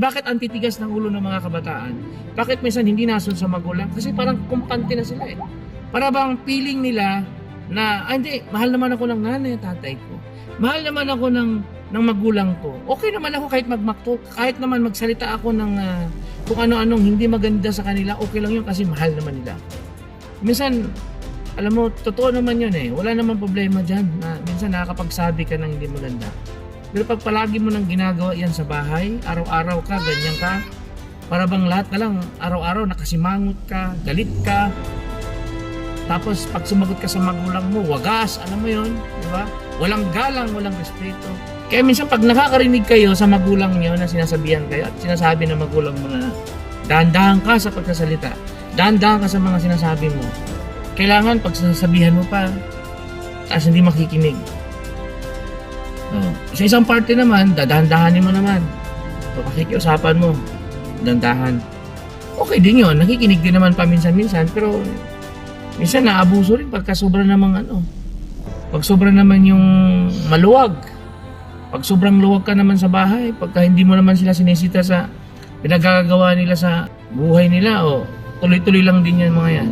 Bakit ang titigas ng ulo ng mga kabataan? Bakit minsan hindi nasunod sa magulang? Kasi parang kumpante na sila eh. Para bang feeling nila na, ah, hindi, mahal naman ako ng nanay at tatay ko. Mahal naman ako ng, ng magulang ko. Okay naman ako kahit magmakto, kahit naman magsalita ako ng ah, kung ano-anong hindi maganda sa kanila, okay lang yun kasi mahal naman nila. Minsan, alam mo, totoo naman yun eh. Wala naman problema dyan na minsan nakakapagsabi ka ng hindi maganda. Pero pag palagi mo nang ginagawa yan sa bahay, araw-araw ka, ganyan ka, para bang lahat na lang, araw-araw nakasimangot ka, galit ka, tapos pag sumagot ka sa magulang mo, wagas, alam mo yon, di ba? Walang galang, walang respeto. Kaya minsan pag nakakarinig kayo sa magulang niyo na sinasabihan kayo at sinasabi ng magulang mo na dahan-dahan ka sa pagsasalita, dahan-dahan ka sa mga sinasabi mo, kailangan pag sasabihan mo pa, tapos hindi makikinig. Oh. Sa isang party naman, dadahan-dahanin mo naman. So, pakikiusapan mo, dandahan. Okay din yun, nakikinig din naman paminsan-minsan, pero minsan naabuso rin pagka sobra namang ano. Pag sobra naman yung maluwag, pag sobrang luwag ka naman sa bahay, pagka hindi mo naman sila sinisita sa pinagagawa nila sa buhay nila, o tuloy-tuloy lang din yan mga yan.